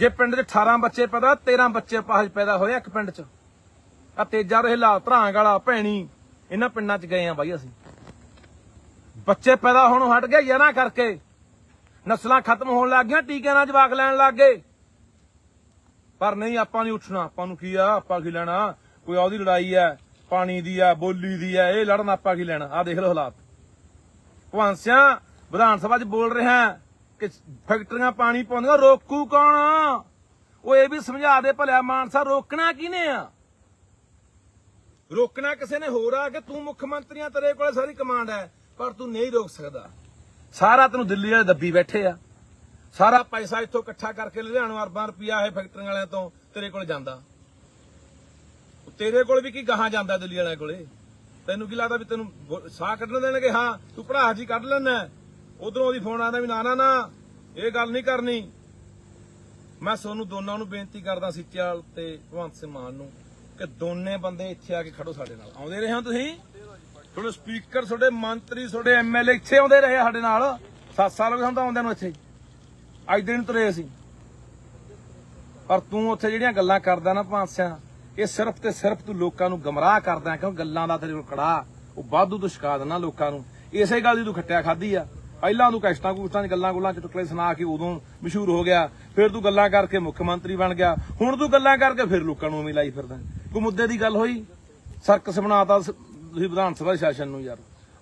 ਜੇ ਪਿੰਡ 'ਚ 18 ਬੱਚੇ ਪੈਦਾ 13 ਬੱਚੇ ਪਾਹਜ ਪੈਦਾ ਹੋਏ ਇੱਕ ਪਿੰਡ 'ਚ। ਆ ਤੇਜਾ ਰਹੇ ਲਾ ਧਰਾਂਗ ਵਾਲਾ, ਭੈਣੀ, ਇਹਨਾਂ ਪਿੰਡਾਂ 'ਚ ਗਏ ਆ ਬਾਈ ਅਸੀਂ। ਬੱਚੇ ਪੈਦਾ ਹੋਣੋਂ ਹਟ ਗਏ ਯਾਰਾਂ ਕਰਕੇ। ਨਸਲਾਂ ਖਤਮ ਹੋਣ ਲੱਗ ਗਈਆਂ, ਟੀਕਿਆਂ ਨਾਲ ਜਵਾਕ ਲੈਣ ਲੱਗ ਗਏ। ਪਰ ਨਹੀਂ, ਆਪਾਂ ਨਹੀਂ ਉੱਠਣਾ। ਆਪਾਂ ਨੂੰ ਕੀ ਆ? ਆਪਾਂ ਕੀ ਲੈਣਾ? ਕੋਈ ਉਹਦੀ ਲੜਾਈ ਆ, ਪਾਣੀ ਦੀ ਆ, ਬੋਲੀ ਦੀ ਆ, ਇਹ ਲੜਨ ਆਪਾਂ ਕੀ ਲੈਣਾ? ਆ ਦੇਖ ਲਓ ਹਾਲਾਤ। ਭਗਵੰਤ ਸਿੰਘ ਵਿਧਾਨ ਸਭਾ 'ਚ ਬੋਲ ਰਿਹਾ। ਕਿ ਫੈਕਟਰੀਆਂ ਪਾਣੀ ਪਾਉਂਦੀਆਂ, ਰੋਕੂ ਕੌਣ ਉਹ ਇਹ ਵੀ ਸਮਝਾ ਦੇ ਭਲਿਆ, ਮਾਨਸਾ ਰੋਕਣਾ ਕਿਹਨੇ ਆ? ਰੋਕਣਾ ਕਿਸੇ ਨੇ ਹੋਰ ਆ ਕਿ ਤੂੰ ਮੁੱਖ ਮੰਤਰੀ ਤੇਰੇ ਕੋਲੇ ਸਾਰੀ ਕਮਾਂਡ ਹੈ, ਪਰ ਤੂੰ ਨਹੀਂ ਰੋਕ ਸਕਦਾ। ਸਾਰਾ ਤੈਨੂੰ ਦਿੱਲੀ ਵਾਲੇ ਦੱਬੀ ਬੈਠੇ ਆ। ਸਾਰਾ ਪੈਸਾ ਇੱਥੋਂ ਇਕੱਠਾ ਕਰਕੇ ਲੁਧਿਆਣਾ ਅਰਬਾਂ ਰੁਪਿਆ ਇਹ ਫੈਕਟਰੀਆਂ ਵਾਲਿਆਂ ਤੋਂ ਤੇਰੇ ਕੋਲ ਜਾਂਦਾ। ਤੇਰੇ ਕੋਲ ਵੀ ਕੀ ਗਾਹਾਂ ਜਾਂਦਾ ਦਿੱਲੀ ਵਾਲਿਆਂ ਕੋਲੇ? ਤੈਨੂੰ ਕੀ ਲੱਗਦਾ ਵੀ ਤੈਨੂੰ ਸਾਹ ਕੱਢਣ ਦੇਣਗੇ? ਹਾਂ, ਤੂੰ ਭਰਾ ਜੀ ਕੱਢ ਲੈਣਾ ਉਧਰੋਂ ਉਹਦੀ ਫੋਨ ਆਉਂਦਾ ਵੀ, ਨਾ ਨਾ ਨਾ, ਇਹ ਗੱਲ ਨਹੀਂ ਕਰਨੀ। ਮੈਂ ਤੁਹਾਨੂੰ ਦੋਨਾਂ ਨੂੰ ਬੇਨਤੀ ਕਰਦਾ ਸਿੱਚਿਆਲ ਤੇ ਭਗਵੰਤ ਸਿੰਘ ਮਾਨ ਨੂੰ ਕਿ ਦੋਨੇ ਬੰਦੇ ਇੱਥੇ ਆ ਕੇ ਖੜੋ ਸਾਡੇ ਨਾਲ। ਆਉਂਦੇ ਰਹੇ ਹੋ ਤੁਸੀਂ? ਤੁਹਾਡੇ ਸਪੀਕਰ, ਤੁਹਾਡੇ ਮੰਤਰੀ, ਤੁਹਾਡੇ ਐਮਐਲਏ ਇੱਥੇ ਆਉਂਦੇ ਰਹੇ ਸਾਡੇ ਨਾਲ? 7 ਸਾਲ ਹੋ ਗਏ ਸਾਨੂੰ ਆਉਂਦਿਆਂ ਨੂੰ ਇੱਥੇ। ਅੱਜ ਦਿਨ ਤੁਰੇ ਅਸੀਂ। ਪਰ ਤੂੰ ਉੱਥੇ ਜਿਹੜੀਆਂ ਗੱਲਾਂ ਕਰਦਾ ਨਾ ਭਾਂਸਿਆ ਇਹ ਸਿਰਫ ਤੇ ਸਿਰਫ ਤੂੰ ਲੋਕਾਂ ਨੂੰ ਗਮਰਾਹ ਕਰਦਾ ਕਿਉਂ ਗੱਲਾਂ ਦਾ ਤੇਰੇ ਕੋਲ ਕੜਾ ਉਹ ਵਾਧੂ ਤੂੰ ਛਕਾ ਦੇਣਾ ਲੋਕਾਂ ਨੂੰ। ਇਸੇ ਗੱਲ ਦੀ ਤੂੰ ਖੱਟਿਆ ਖਾਦੀ ਆ। ਪਹਿਲਾਂ ਤੂੰ ਕੈਸਟਾਂ ਕੂਸਟਾਂ 'ਚ ਗੱਲਾਂ ਗੁੱਲਾਂ ਚੁਟਕਲੇ ਸੁਣਾ ਕੇ ਉਦੋਂ ਮਸ਼ਹੂਰ ਹੋ ਗਿਆ, ਫਿਰ ਤੂੰ ਗੱਲਾਂ ਕਰਕੇ ਮੁੱਖ ਮੰਤਰੀ ਬਣ ਗਿਆ, ਹੁਣ ਤੂੰ ਗੱਲਾਂ ਕਰਕੇ ਫਿਰ ਲੋਕਾਂ ਨੂੰ ਉਵੇਂ ਲਾਈ ਫਿਰਦਾ। ਕੋਈ ਮੁੱਦੇ ਦੀ ਗੱਲ ਹੋਈ? ਸਰਕਸ ਬਣਾਤਾ ਸ- ਤੁਸੀਂ ਵਿਧਾਨ ਸਭਾ ਸ਼ਾਸਨ ਨੂੰ ਯਾਰ,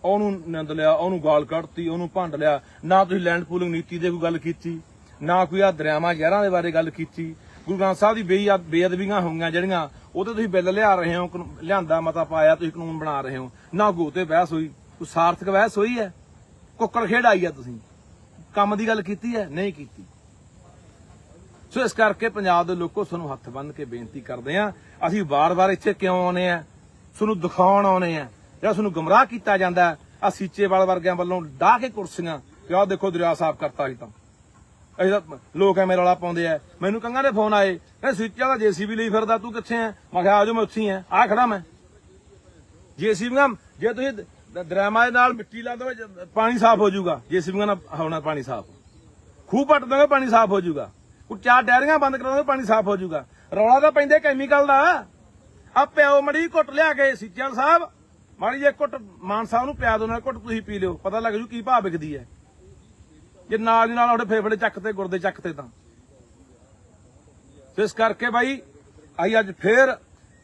ਉਹਨੂੰ ਨਿੰਦ ਲਿਆ, ਉਹਨੂੰ ਗਾਲ ਕੱਢਤੀ, ਉਹਨੂੰ ਭੰਡ ਲਿਆ, ਨਾ ਤੁਸੀਂ ਲੈਂਡ ਪੂਲਿੰਗ ਨੀਤੀ ਦੇ ਕੋਈ ਗੱਲ ਕੀਤੀ, ਨਾ ਕੋਈ ਆ ਦਰਿਆਵਾਂ ਜ਼ਹਿਰਾਂ ਦੇ ਬਾਰੇ ਗੱਲ ਕੀਤੀ। ਗੁਰੂ ਗ੍ਰੰਥ ਸਾਹਿਬ ਦੀ ਬੇਅਦ ਬੇਅਦਬੀਆਂ ਹੋਈਆਂ ਜਿਹੜੀਆਂ ਉਹਤੇ ਤੁਸੀਂ ਬਿੱਲ ਲਿਆ ਰਹੇ ਹੋ ਲਿਆਂਦਾ ਮਤਾ ਪਾਇਆ, ਤੁਸੀਂ ਕਾਨੂੰਨ ਬਣਾ ਰਹੇ ਹੋ, ਨਾ ਗੋ ਤੇ ਬਹਿਸ ਹੋਈ, ਕੋਈ ਸਾਰਥਕ ਬਹਿਸ ਹੋਈ ਹੈ? ਕੁੱਕੜ ਖੇਡ ਆਈ ਆ ਤੁਸੀਂ। ਕੰਮ ਦੀ ਗੱਲ ਕੀਤੀ ਹੈ? ਨਹੀਂ ਕੀਤੀ। ਸੋ ਇਸ ਕਰਕੇ ਪੰਜਾਬ ਦੇ ਲੋਕੋ ਤੁਹਾਨੂੰ ਹੱਥ ਬੰਨ੍ਹ ਕੇ ਬੇਨਤੀ ਕਰਦੇ ਆ ਅਸੀਂ ਵਾਰ-ਵਾਰ ਇੱਥੇ ਕਿਉਂ ਆਉਨੇ ਆ ਤੁਹਾਨੂੰ ਦਿਖਾਉਣ ਆਉਨੇ ਆ ਜਿਹੜਾ ਤੁਹਾਨੂੰ ਗੁੰਮਰਾਹ ਕੀਤਾ ਜਾਂਦਾ ਆ ਸੀਚੇਵਾਲ ਵਰਗਿਆਂ ਵੱਲੋਂ ਡਾਹ ਕੇ ਕੁਰਸੀਆਂ ਕਿ ਆਹ ਦੇਖੋ ਦਰਿਆ ਸਾਫ਼ ਕਰਤਾ ਸੀ ਤਾਂ। ਅਸੀਂ ਤਾਂ ਲੋਕ ਐਵੇਂ ਰੌਲਾ ਪਾਉਂਦੇ ਆ। ਮੈਨੂੰ ਕੰਗਾ ਦੇ ਫੋਨ ਆਏ, ਕਹਿੰਦੇ ਸੀਚਾ ਦਾ ਜੀਸੀਬੀ ਲਈ ਫਿਰਦਾ, ਤੂੰ ਕਿੱਥੇ ਆ ਮੈਂ ਕਿਹਾ ਆਜੋ ਮੈਂ ਉੱਥੇ ਹੀ ਆ ਆ ਖੜਾ ਮੈਂ। ਜੀਸੀਬੀਆਂ, ਜੇ ਤੁਸੀਂ ਦਰਿਆਵਾਂ ਦੇ ਨਾਲ ਮਿੱਟੀ ਲਾ ਦੋ ਪਾਣੀ ਸਾਫ਼ ਹੋ ਜਾਊਗਾ। ਜੀਸੀਬੀਆਂ ਨਾਲ ਹੋਣਾ ਪਾਣੀ ਸਾਫ਼। ਖੂਹ ਪੱਟ ਦੋਗੇ ਪਾਣੀ ਸਾਫ਼ ਹੋ ਜਾਊਗਾ। ਕੋਈ ਚਾਰ ਡੈਰੀਆਂ ਬੰਦ ਕਰਾ ਦੋਗੇ ਪਾਣੀ ਸਾਫ਼ ਹੋ ਜਾਊਗਾ। ਰੌਲਾ ਤਾਂ ਪੈਂਦਾ ਕੈਮੀਕਲ ਦਾ। ਆ ਪਿਓ ਮੜੀ ਘੁੱਟ ਲਿਆ ਕੇ ਸਿੱਚਲ ਸਾਹਿਬ। ਮਾੜੀ ਜੇ ਘੁੱਟ ਮਾਨ ਸਾਹਿਬ ਨੂੰ ਪਿਆ ਦੋ, ਨਾਲ ਘੁੱਟ ਤੁਸੀਂ ਪੀ ਲਿਓ। ਪਤਾ ਲੱਗ ਜੂ ਕੀ ਭਾਅ ਵਿਕਦੀ ਹੈ। ਜੇ ਨਾਲ ਦੀ ਨਾਲ ਤੁਹਾਡੇ ਫੇਫੜੇ ਚੱਕ ਤੇ, ਗੁਰਦੇ ਚੱਕ ਤੇ ਤਾਂ। ਇਸ ਕਰਕੇ ਬਾਈ, ਆਈ ਅੱਜ ਫੇਰ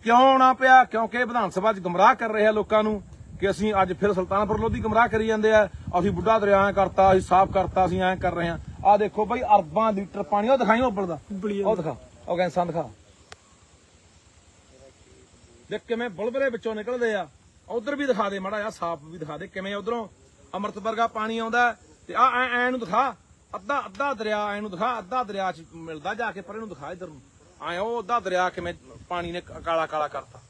ਕਿਉਂ ਆਉਣਾ ਪਿਆ? ਕਿਉਂਕਿ ਵਿਧਾਨ ਸਭਾ 'ਚ ਗਮਰਾਹ ਕਰ ਰਹੇ ਆ ਲੋਕਾਂ ਨੂੰ। ਕਿ ਅਸੀਂ ਅੱਜ ਫਿਰ ਸੁਲਤਾਨਪੁਰ ਲੋਧੀ ਗਮਰਾਹ ਕਰੀ ਜਾਂਦੇ ਆ ਅਸੀਂ ਬੁੱਢਾ ਦਰਿਆ ਐਂ ਕਰਤਾ ਅਸੀਂ ਸਾਫ਼ ਕਰਤਾ ਅਸੀਂ ਐਂ ਕਰ ਰਹੇ ਆ ਆ ਦੇਖੋ ਬਾਈ ਅਰਬਾਂ ਲੀਟਰ ਪਾਣੀ ਉਹ ਦਿਖਾਈ ਉੱਪਰ ਉਹ ਦਿਖਾ ਉਹ ਗੈਂਸਾਂ ਦਿਖਾ ਦੇਖ ਕਿਵੇਂ ਬੁਲਬਲੇ ਵਿੱਚੋਂ ਨਿਕਲਦੇ ਆ। ਉਧਰ ਵੀ ਦਿਖਾ ਦੇ ਮਾੜਾ ਜਿਹਾ ਸਾਫ਼ ਵੀ ਦਿਖਾ ਦੇ ਕਿਵੇਂ ਉਧਰੋਂ। ਅੰਮ੍ਰਿਤ ਵਰਗਾ ਪਾਣੀ ਆਉਂਦਾ ਤੇ ਆ ਐ ਐ ਨੂੰ ਦਿਖਾ। ਅੱਧਾ ਅੱਧਾ ਦਰਿਆ ਐ ਨੂੰ ਦਿਖਾ ਅੱਧਾ ਦਰਿਆ ਚ ਮਿਲਦਾ ਜਾ ਕੇ ਪਰੇ ਨੂੰ ਦਿਖਾ ਇਧਰ ਨੂੰ। ਆਏ ਉਹ ਅੱਧਾ ਦਰਿਆ ਕਿਵੇਂ ਪਾਣੀ ਨੇ ਕਾਲਾ ਕਾਲਾ ਕਰਤਾ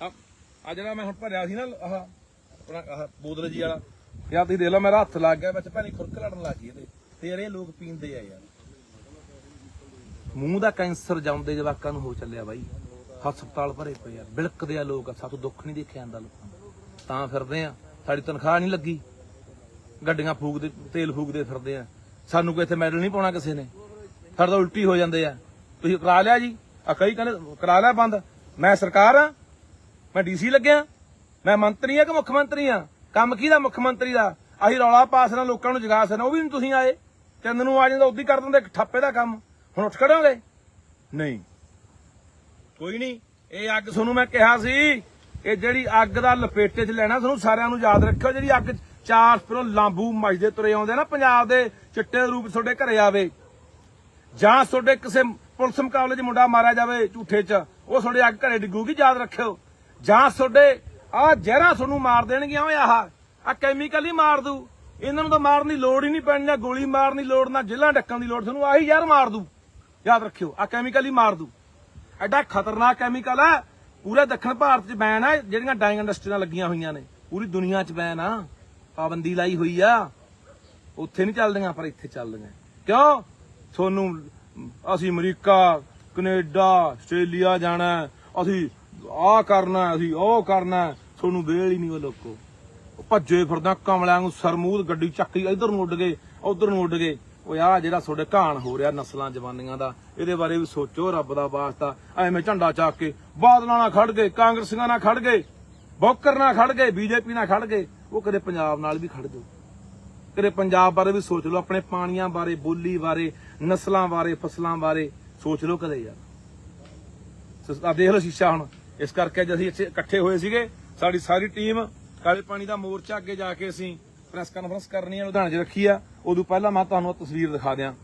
ਆ ਆ ਜਿਹੜਾ ਮੈਂ ਹੁਣ ਭਰਿਆ ਸੀ ਨਾ ਆਹ, ਆਪਣਾ ਆਹ ਬੋਤਲ ਜੀ ਵਾਲਾ ਯਾਰ ਤੁਸੀਂ ਦੇਖ ਲਓ ਮੇਰਾ ਹੱਥ ਲੱਗ ਗਿਆ, ਵਿੱਚ ਭਾਣੀ ਖੁਰਕ ਲੜਨ ਲੱਗ ਗਈ ਇਹਦੇ। ਫੇਰ ਇਹ ਲੋਕ ਪੀਂਦੇ ਆ ਯਾਰ। ਮੂੰਹ ਦਾ ਕੈਂਸਰ ਜਾਉਂਦੇ ਜਵਾਕਾਂ ਨੂੰ ਹੋ ਚੱਲਿਆ ਬਾਈ। ਹਸਪਤਾਲ ਭਰੇ ਪਏ ਆ, ਬਿਲਕਦੇ ਆ ਲੋਕ ਸਾਤੋਂ ਦੁੱਖ ਨਹੀਂ ਦੇਖਿਆ ਜਾਂਦਾ ਲੋਕਾਂ ਨੂੰ ਤਾਂ ਫਿਰਦੇ ਆ, ਸਾਡੀ ਤਨਖਾਹ ਨਹੀਂ ਲੱਗੀ। ਗੱਡੀਆਂ ਫੂਕਦੇ, ਤੇਲ ਫੂਕਦੇ ਫਿਰਦੇ ਆ। ਸਾਨੂੰ ਕੋਈ ਇੱਥੇ ਮੈਡਲ ਨਹੀਂ ਪਾਉਣਾ ਕਿਸੇ ਨੇ। ਸਾਡੇ ਤਾਂ ਉਲਟੀ ਹੋ ਜਾਂਦੇ ਆ। ਤੁਸੀਂ ਕਰਾ ਲਿਆ ਜੀ? ਆ ਕਈ ਕਹਿੰਦੇ, ਕਰਾ ਲਿਆ ਬੰਦ। ਮੈਂ ਸਰਕਾਰ ਆ। ਮੈਂ ਡੀਸੀ ਲੱਗਿਆ। ਮੈਂ ਮੰਤਰੀ ਆ ਕਿ ਮੁੱਖ ਮੰਤਰੀ ਆ ਕੰਮ ਕੀ ਦਾ ਮੁੱਖ ਮੰਤਰੀ ਦਾ? ਅਸੀਂ ਰੌਲਾ ਪਾਸ ਨਾਲ ਲੋਕਾਂ ਨੂੰ ਜਗਾ ਸਕਣਾ ਉਹ ਵੀ ਨਹੀਂ ਤੁਸੀਂ ਆਏ। ਚੰਦ ਨੂੰ ਆ ਜਾਂਦਾ, ਉਦੀ ਕਰ ਦਿੰਦੇ, ਇੱਕ ਠੱਪੇ ਦਾ ਕੰਮ। ਹੁਣ ਉੱਠ ਖੜੋਗੇ ਨਹੀਂ। ਕੋਈ ਨਹੀਂ। ਇਹ ਅੱਗ ਤੁਹਾਨੂੰ ਮੈਂ ਕਿਹਾ ਸੀ ਇਹ ਜਿਹੜੀ ਅੱਗ ਦਾ ਲਪੇਟੇ 'ਚ ਲੈਣਾ, ਤੁਹਾਨੂੰ ਸਾਰਿਆਂ ਨੂੰ ਯਾਦ ਰੱਖਿਓ, ਜਿਹੜੀ ਅੱਗ ਚਾਰ ਫਿਰੋਂ ਲਾਂਬੂ ਮੱਜਦੇ ਤੁਰੇ ਆਉਂਦੇ ਨਾ, ਪੰਜਾਬ ਦੇ ਚਿੱਟੇ ਰੂਪ ਤੁਹਾਡੇ ਘਰੇ ਆਵੇ। ਜਾਂ ਤੁਹਾਡੇ ਕਿਸੇ ਪੁਲਿਸ ਮੁਕਾਬਲੇ 'ਚ ਮੁੰਡਾ ਮਾਰਿਆ ਜਾਵੇ ਝੂਠੇ 'ਚ, ਉਹ ਤੁਹਾਡੇ ਅੱਗ ਘਰੇ ਡਿੱਗੂਗੀ, ਯਾਦ ਰੱਖਿਓ। ਜਾਂ ਤੁਹਾਡੇ ਆ ਜ਼ਹਿਰਾਂ ਤੁਹਾਨੂੰ ਮਾਰ ਦੇਣਗੀਆਂ, ਓਏ ਆਹ ਆ ਕੈਮੀਕਲ ਹੀ ਮਾਰ ਦੂ ਇਹਨਾਂ ਨੂੰ ਤਾਂ ਮਾਰਨ ਦੀ ਲੋੜ ਹੀ ਨਹੀਂ ਪੈਣੀ, ਨਾ ਗੋਲੀ ਮਾਰਨ ਦੀ ਲੋੜ, ਨਾ ਜਿੱਲਾਂ ਡੱਕਣ ਦੀ ਲੋੜ, ਤੁਹਾਨੂੰ ਆਹੀ ਯਾਰ ਮਾਰ ਦੂ ਯਾਦ ਰੱਖਿਓ ਆ ਕੈਮੀਕਲ ਹੀ ਮਾਰ ਦੂ ਐਡਾ ਖਤਰਨਾਕ ਕੈਮੀਕਲ ਆ, ਪੂਰੇ ਦੱਖਣ ਭਾਰਤ 'ਚ ਬੈਨ ਆ, ਜਿਹੜੀਆਂ ਡਾਈਂਗ ਇੰਡਸਟਰੀਆਂ ਲੱਗੀਆਂ ਹੋਈਆਂ ਨੇ। ਪੂਰੀ ਦੁਨੀਆ 'ਚ ਬੈਨ ਆ, ਪਾਬੰਦੀ ਲਾਈ ਹੋਈ ਆ। ਉੱਥੇ ਨਹੀਂ ਚੱਲਦੀਆਂ, ਪਰ ਇੱਥੇ ਚੱਲਦੀਆਂ। ਕਿਉਂ? ਤੁਹਾਨੂੰ, ਅਸੀਂ ਅਮਰੀਕਾ, ਕੈਨੇਡਾ, ਆਸਟ੍ਰੇਲੀਆ ਜਾਣਾ, ਅਸੀਂ ਆਹ ਕਰਨਾ ਅਸੀਂ ਉਹ ਕਰਨਾ ਤੁਹਾਨੂੰ ਵੇਲ ਹੀ ਨਹੀਂ ਉਹ ਲੋਕੋ। ਉਹ ਭੱਜੇ ਫਿਰਦਾ ਕਮਲਿਆਂ ਨੂੰ ਸਰਮੂਦ ਗੱਡੀ ਚੱਕੀ ਇਧਰ ਨੂੰ ਉੱਡ ਗਏ, ਉਧਰ ਨੂੰ ਉੱਡ ਗਏ। ਓਏ ਆ ਜਿਹੜਾ ਤੁਹਾਡੇ ਘਾਣ ਹੋ ਰਿਹਾ ਨਸਲਾਂ ਜਵਾਨੀਆਂ ਦਾ, ਇਹਦੇ ਬਾਰੇ ਵੀ ਸੋਚੋ, ਰੱਬ ਦਾ ਵਾਸਤਾ। ਐਵੇਂ ਝੰਡਾ ਚੱਕ ਕੇ ਬਾਦਲਾਂ ਨਾਲ ਖੜ ਗਏ, ਕਾਂਗਰਸੀਆਂ ਨਾਲ ਖੜ ਗਏ, ਬੋਕਰ ਨਾਲ ਖੜ ਗਏ, ਬੀਜੇਪੀ ਨਾਲ ਖੜ ਗਏ। ਉਹ ਕਦੇ ਪੰਜਾਬ ਨਾਲ ਵੀ ਖੜ ਜਾਓ। ਕਦੇ ਪੰਜਾਬ ਬਾਰੇ ਵੀ ਸੋਚ ਲਓ, ਆਪਣੇ ਪਾਣੀਆਂ ਬਾਰੇ, ਬੋਲੀ ਬਾਰੇ, ਨਸਲਾਂ ਬਾਰੇ, ਫਸਲਾਂ ਬਾਰੇ। ਸੋਚ ਲਓ ਕਦੇ ਯਾਰ। ਆ ਦੇਖ ਲਓ ਸ਼ੀਸ਼ਾ ਹੁਣ। ਇਸ ਕਰਕੇ ਅੱਜ ਅਸੀਂ ਇੱਥੇ ਇਕੱਠੇ ਹੋਏ ਸੀਗੇ। ਸਾਡੀ ਸਾਰੀ ਟੀਮ ਕਾਲੇ ਪਾਣੀ ਦਾ ਮੋਰਚਾ ਅੱਗੇ ਜਾ ਕੇ ਅਸੀਂ ਪ੍ਰੈਸ ਕਾਨਫਰੰਸ ਕਰਨੀ ਹੈ, ਲੁਧਿਆਣੇ 'ਚ ਰੱਖੀ ਆ। ਉਦੋਂ ਪਹਿਲਾਂ ਮੈਂ ਤੁਹਾਨੂੰ ਤਸਵੀਰ ਦਿਖਾ ਦਿਆਂ।